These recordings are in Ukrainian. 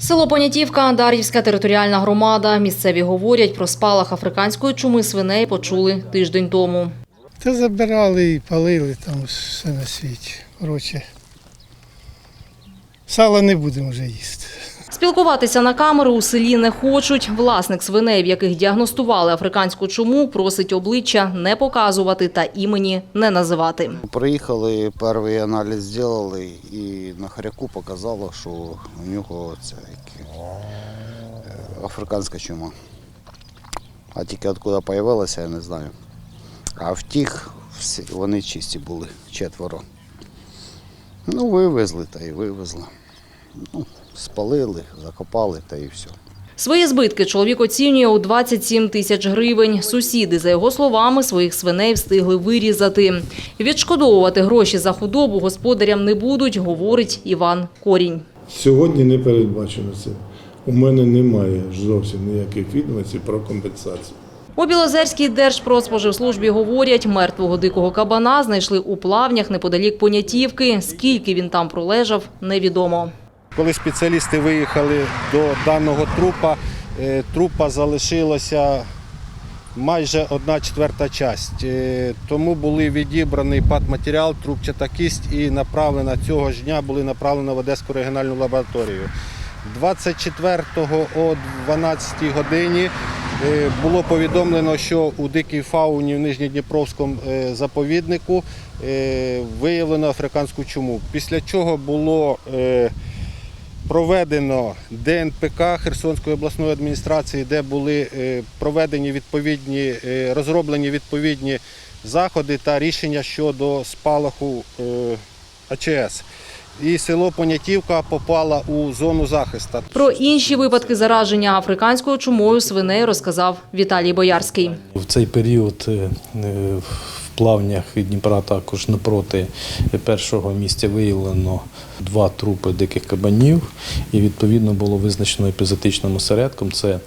Село Понятівка, Дар'ївська територіальна громада. Місцеві говорять про спалах африканської чуми свиней почули тиждень тому. Та забирали і палили там все на світі. Коротше, сала не будемо вже їсти. Спілкуватися на камеру у селі не хочуть. Власник свиней, в яких діагностували африканську чуму, просить обличчя не показувати та імені не називати. Приїхали, перший аналіз зробили і на харяку показало, що у нього це е, африканська чума. А тільки откуда з'явилася, я не знаю. А в тих всі, вони чисті були, четверо. Ну, вивезли та й вивезли. Ну, спалили, закопали та і все. Свої збитки чоловік оцінює у 27 тисяч гривень. Сусіди, за його словами, своїх свиней встигли вирізати. Відшкодовувати гроші за худобу господарям не будуть, говорить Іван Корінь. Сьогодні не передбачено це. У мене немає зовсім ніяких відомостей про компенсацію. У Білозерській Держпродспоживслужбі говорять, мертвого дикого кабана знайшли у плавнях неподалік Понятівки. Скільки він там пролежав, невідомо. Коли спеціалісти виїхали до даного трупа, е, трупа залишилося майже одна четверта часть. Е, Тому були відібраний патматеріал, трубчата кість і направлена цього ж дня були направлені в Одеську регіональну лабораторію. 24-го о 12 годині е, було повідомлено, що у дикій фауні в Нижньодніпровському заповіднику виявлено африканську чуму. Після чого було проведено ДНПК Херсонської обласної адміністрації, де були е, проведені відповідні, е, розроблені відповідні заходи та рішення щодо спалаху е, АЧС. І село Понятівка попало у зону захисту. Про інші випадки зараження африканською чумою свиней розказав Віталій Боярський. В цей період плавнях Дніпра також напроти першого місця виявлено два трупи диких кабанів, і відповідно було визначено епізотичним осередком. Це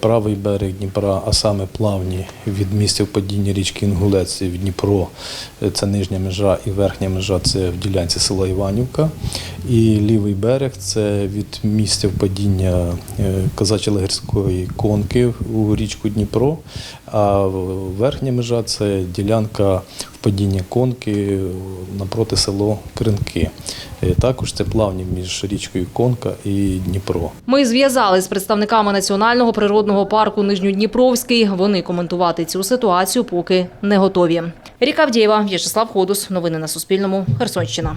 правий берег Дніпра, а саме плавні від місця впадіння річки Інгулець в Дніпро, е, це нижня межа і верхня межа це в ділянці села Іванівка. І лівий берег це від місця впадіння е, Казачо-Легерської конки у річку Дніпро, а верхня межа це ділянка впадіння конки напроти село Кринки. Е, Також це плавні між річкою Конка і Дніпро. Ми зв'язали з представниками Національного природного парку Нижньодніпровський. Вони коментувати цю ситуацію поки не готові. Ріка Авдєєва, В'ячеслав Ходус. Новини на Суспільному. Херсонщина.